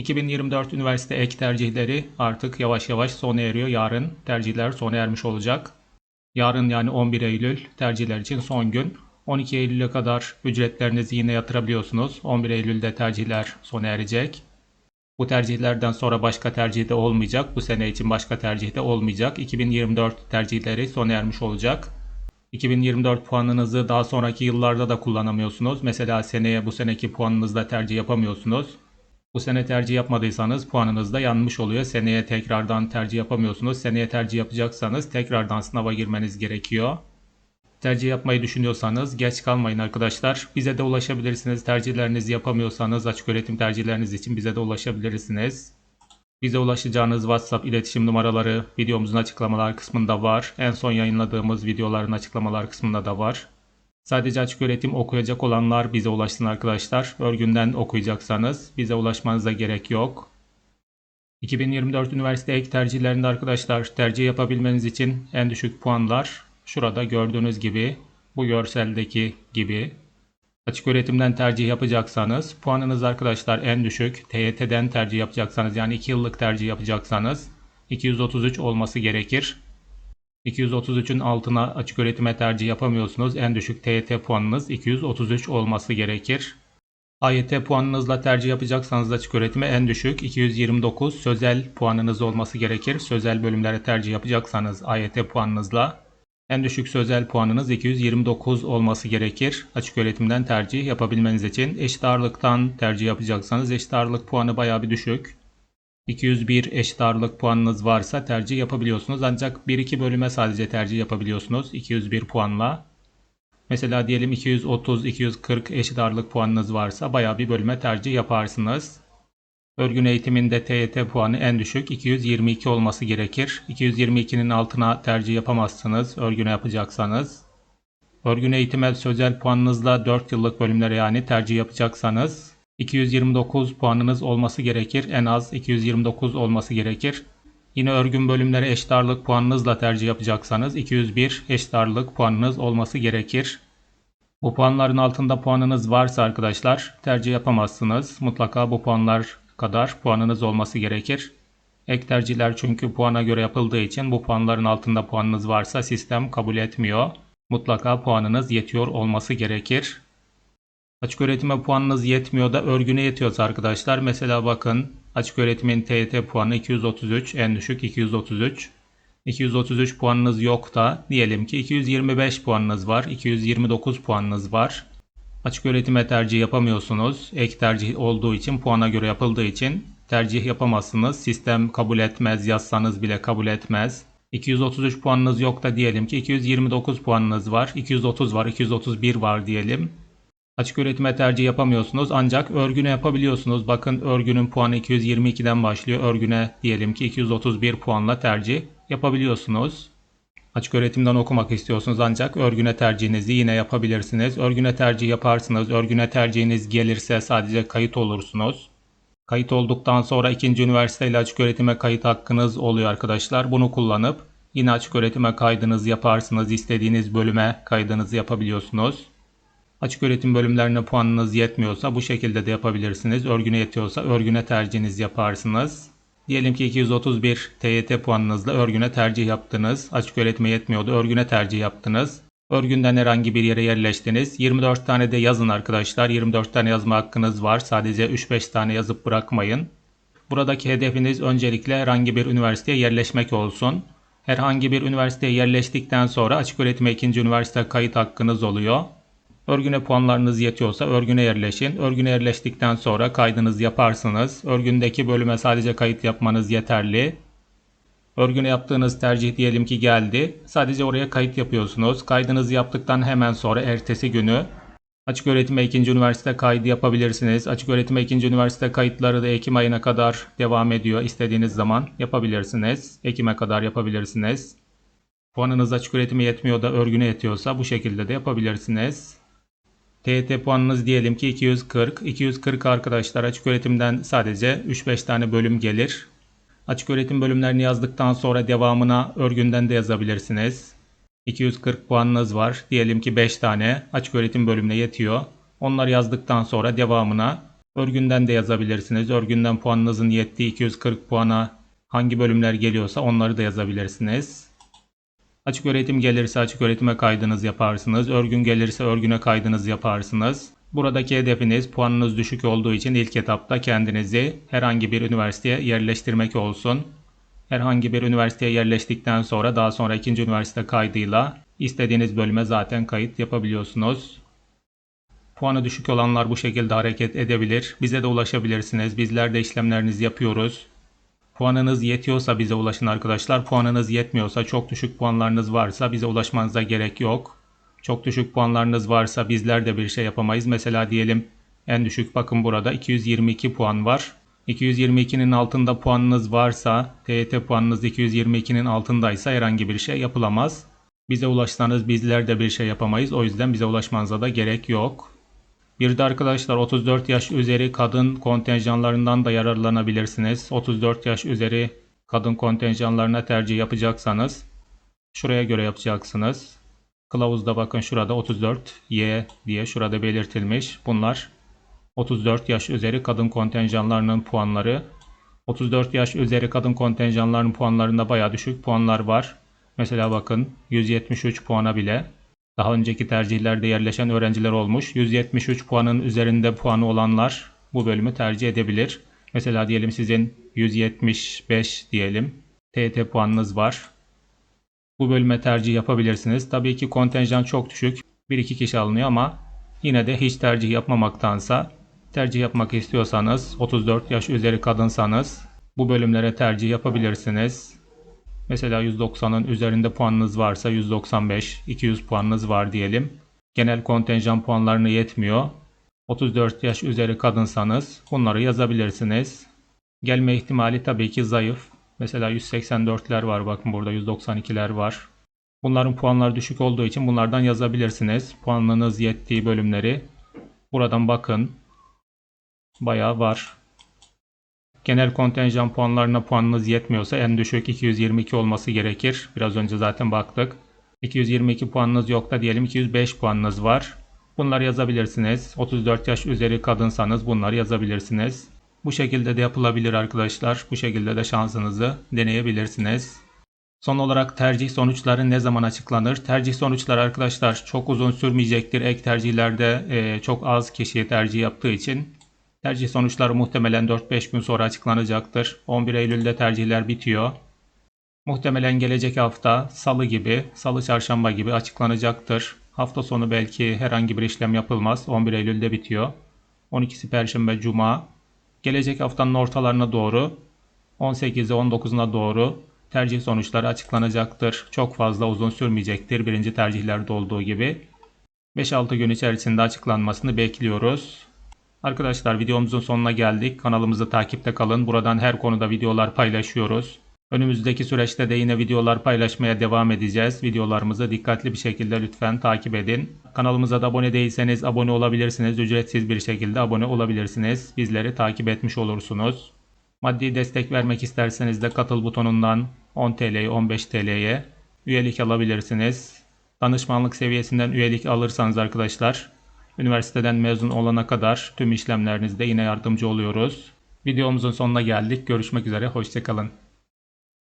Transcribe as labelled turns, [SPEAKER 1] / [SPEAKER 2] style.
[SPEAKER 1] 2024 üniversite ek tercihleri artık yavaş yavaş sona eriyor. Yarın tercihler sona ermiş olacak. Yarın yani 11 Eylül tercihler için son gün. 12 Eylül'e kadar ücretlerinizi yine yatırabiliyorsunuz. 11 Eylül'de tercihler sona erecek. Bu tercihlerden sonra başka tercih de olmayacak. Bu sene için başka tercih de olmayacak. 2024 tercihleri sona ermiş olacak. 2024 puanınızı daha sonraki yıllarda da kullanamıyorsunuz. Mesela seneye bu seneki puanınızla tercih yapamıyorsunuz. Bu sene tercih yapmadıysanız puanınız da yanmış oluyor. Seneye tekrardan tercih yapamıyorsunuz. Seneye tercih yapacaksanız tekrardan sınava girmeniz gerekiyor. Tercih yapmayı düşünüyorsanız geç kalmayın arkadaşlar. Bize de ulaşabilirsiniz. Tercihlerinizi yapamıyorsanız açık öğretim tercihleriniz için bize de ulaşabilirsiniz. Bize ulaşacağınız WhatsApp iletişim numaraları videomuzun açıklamalar kısmında var. En son yayınladığımız videoların açıklamalar kısmında da var. Sadece açık öğretim okuyacak olanlar bize ulaşsın arkadaşlar. Örgünden okuyacaksanız bize ulaşmanıza gerek yok. 2024 üniversite ek tercihlerinde arkadaşlar tercih yapabilmeniz için en düşük puanlar şurada gördüğünüz gibi bu görseldeki gibi Açık öğretimden tercih yapacaksanız puanınız arkadaşlar en düşük. TYT'den tercih yapacaksanız yani 2 yıllık tercih yapacaksanız 233 olması gerekir. 233'ün altına açık öğretime tercih yapamıyorsunuz. En düşük TYT puanınız 233 olması gerekir. AYT puanınızla tercih yapacaksanız açık öğretime en düşük 229 sözel puanınız olması gerekir. Sözel bölümlere tercih yapacaksanız AYT puanınızla en düşük sözel puanınız 229 olması gerekir. Açık öğretimden tercih yapabilmeniz için eşit ağırlıktan tercih yapacaksanız eşit ağırlık puanı bayağı bir düşük. 201 eşit ağırlık puanınız varsa tercih yapabiliyorsunuz. Ancak 1-2 bölüme sadece tercih yapabiliyorsunuz 201 puanla. Mesela diyelim 230-240 eşit ağırlık puanınız varsa bayağı bir bölüme tercih yaparsınız. Örgün eğitiminde TYT puanı en düşük 222 olması gerekir. 222'nin altına tercih yapamazsınız örgüne yapacaksanız. Örgün eğitime sözel puanınızla 4 yıllık bölümlere yani tercih yapacaksanız 229 puanınız olması gerekir. En az 229 olması gerekir. Yine örgün bölümlere eşit ağırlık puanınızla tercih yapacaksanız 201 eşit ağırlık puanınız olması gerekir. Bu puanların altında puanınız varsa arkadaşlar tercih yapamazsınız. Mutlaka bu puanlar kadar puanınız olması gerekir. Ek tercihler çünkü puana göre yapıldığı için bu puanların altında puanınız varsa sistem kabul etmiyor. Mutlaka puanınız yetiyor olması gerekir. Açık öğretime puanınız yetmiyor da örgüne yetiyorsa arkadaşlar mesela bakın açık öğretimin TYT puanı 233 en düşük 233. 233 puanınız yok da diyelim ki 225 puanınız var 229 puanınız var. Açık öğretime tercih yapamıyorsunuz. Ek tercih olduğu için puana göre yapıldığı için tercih yapamazsınız. Sistem kabul etmez yazsanız bile kabul etmez. 233 puanınız yok da diyelim ki 229 puanınız var. 230 var 231 var diyelim. Açık öğretime tercih yapamıyorsunuz ancak örgüne yapabiliyorsunuz. Bakın örgünün puanı 222'den başlıyor. Örgüne diyelim ki 231 puanla tercih yapabiliyorsunuz. Açık öğretimden okumak istiyorsunuz ancak örgüne tercihinizi yine yapabilirsiniz. Örgüne tercih yaparsınız. Örgüne tercihiniz gelirse sadece kayıt olursunuz. Kayıt olduktan sonra ikinci üniversiteyle açık öğretime kayıt hakkınız oluyor arkadaşlar. Bunu kullanıp yine açık öğretime kaydınızı yaparsınız. İstediğiniz bölüme kaydınızı yapabiliyorsunuz. Açık öğretim bölümlerine puanınız yetmiyorsa bu şekilde de yapabilirsiniz. Örgüne yetiyorsa örgüne tercihinizi yaparsınız. Diyelim ki 231 TYT puanınızla örgüne tercih yaptınız. Açık öğretime yetmiyordu. Örgüne tercih yaptınız. Örgünden herhangi bir yere yerleştiniz. 24 tane de yazın arkadaşlar. 24 tane yazma hakkınız var. Sadece 3-5 tane yazıp bırakmayın. Buradaki hedefiniz öncelikle herhangi bir üniversiteye yerleşmek olsun. Herhangi bir üniversiteye yerleştikten sonra açık öğretime ikinci üniversite kayıt hakkınız oluyor. Örgüne puanlarınız yetiyorsa örgüne yerleşin. Örgüne yerleştikten sonra kaydınızı yaparsınız. Örgündeki bölüme sadece kayıt yapmanız yeterli. Örgüne yaptığınız tercih diyelim ki geldi. Sadece oraya kayıt yapıyorsunuz. Kaydınızı yaptıktan hemen sonra ertesi günü Açık öğretime ikinci üniversite kaydı yapabilirsiniz. Açık öğretime ikinci üniversite kayıtları da Ekim ayına kadar devam ediyor. İstediğiniz zaman yapabilirsiniz. Ekim'e kadar yapabilirsiniz. Puanınız açık öğretime yetmiyor da örgüne yetiyorsa bu şekilde de yapabilirsiniz. TET puanınız diyelim ki 240. 240 arkadaşlar açık öğretimden sadece 3-5 tane bölüm gelir. Açık öğretim bölümlerini yazdıktan sonra devamına örgünden de yazabilirsiniz. 240 puanınız var. Diyelim ki 5 tane açık öğretim bölümüne yetiyor. Onları yazdıktan sonra devamına Örgünden de yazabilirsiniz. Örgünden puanınızın yettiği 240 puana hangi bölümler geliyorsa onları da yazabilirsiniz. Açık öğretim gelirse açık öğretime kaydınız yaparsınız. Örgün gelirse örgüne kaydınız yaparsınız. Buradaki hedefiniz puanınız düşük olduğu için ilk etapta kendinizi herhangi bir üniversiteye yerleştirmek olsun. Herhangi bir üniversiteye yerleştikten sonra daha sonra ikinci üniversite kaydıyla istediğiniz bölüme zaten kayıt yapabiliyorsunuz. Puanı düşük olanlar bu şekilde hareket edebilir. Bize de ulaşabilirsiniz. Bizler de işlemlerinizi yapıyoruz. Puanınız yetiyorsa bize ulaşın arkadaşlar. Puanınız yetmiyorsa, çok düşük puanlarınız varsa bize ulaşmanıza gerek yok. Çok düşük puanlarınız varsa bizler de bir şey yapamayız. Mesela diyelim en düşük bakın burada 222 puan var. 222'nin altında puanınız varsa, TYT puanınız 222'nin altındaysa herhangi bir şey yapılamaz. Bize ulaşsanız bizler de bir şey yapamayız. O yüzden bize ulaşmanıza da gerek yok. Bir de arkadaşlar 34 yaş üzeri kadın kontenjanlarından da yararlanabilirsiniz. 34 yaş üzeri kadın kontenjanlarına tercih yapacaksanız şuraya göre yapacaksınız. Kılavuzda bakın şurada 34Y diye şurada belirtilmiş. Bunlar 34 yaş üzeri kadın kontenjanlarının puanları. 34 yaş üzeri kadın kontenjanlarının puanlarında baya düşük puanlar var. Mesela bakın 173 puana bile daha önceki tercihlerde yerleşen öğrenciler olmuş. 173 puanın üzerinde puanı olanlar bu bölümü tercih edebilir. Mesela diyelim sizin 175 diyelim. TET puanınız var. Bu bölüme tercih yapabilirsiniz. Tabii ki kontenjan çok düşük. 1-2 kişi alınıyor ama yine de hiç tercih yapmamaktansa tercih yapmak istiyorsanız 34 yaş üzeri kadınsanız bu bölümlere tercih yapabilirsiniz. Mesela 190'ın üzerinde puanınız varsa 195, 200 puanınız var diyelim. Genel kontenjan puanlarını yetmiyor. 34 yaş üzeri kadınsanız bunları yazabilirsiniz. Gelme ihtimali tabii ki zayıf. Mesela 184'ler var bakın burada 192'ler var. Bunların puanları düşük olduğu için bunlardan yazabilirsiniz. Puanınız yettiği bölümleri buradan bakın. Bayağı var. Genel kontenjan puanlarına puanınız yetmiyorsa en düşük 222 olması gerekir. Biraz önce zaten baktık. 222 puanınız yok da diyelim 205 puanınız var. Bunları yazabilirsiniz. 34 yaş üzeri kadınsanız bunları yazabilirsiniz. Bu şekilde de yapılabilir arkadaşlar. Bu şekilde de şansınızı deneyebilirsiniz. Son olarak tercih sonuçları ne zaman açıklanır? Tercih sonuçları arkadaşlar çok uzun sürmeyecektir. Ek tercihlerde çok az kişi tercih yaptığı için tercih sonuçları muhtemelen 4-5 gün sonra açıklanacaktır. 11 Eylül'de tercihler bitiyor. Muhtemelen gelecek hafta salı gibi, salı çarşamba gibi açıklanacaktır. Hafta sonu belki herhangi bir işlem yapılmaz. 11 Eylül'de bitiyor. 12'si Perşembe, Cuma. Gelecek haftanın ortalarına doğru 18'i 19'una doğru tercih sonuçları açıklanacaktır. Çok fazla uzun sürmeyecektir birinci tercihlerde olduğu gibi. 5-6 gün içerisinde açıklanmasını bekliyoruz. Arkadaşlar videomuzun sonuna geldik. Kanalımızı takipte kalın. Buradan her konuda videolar paylaşıyoruz. Önümüzdeki süreçte de yine videolar paylaşmaya devam edeceğiz. Videolarımızı dikkatli bir şekilde lütfen takip edin. Kanalımıza da abone değilseniz abone olabilirsiniz. Ücretsiz bir şekilde abone olabilirsiniz. Bizleri takip etmiş olursunuz. Maddi destek vermek isterseniz de katıl butonundan 10 TL'ye 15 TL'ye üyelik alabilirsiniz. Danışmanlık seviyesinden üyelik alırsanız arkadaşlar üniversiteden mezun olana kadar tüm işlemlerinizde yine yardımcı oluyoruz. Videomuzun sonuna geldik. Görüşmek üzere. Hoşçakalın.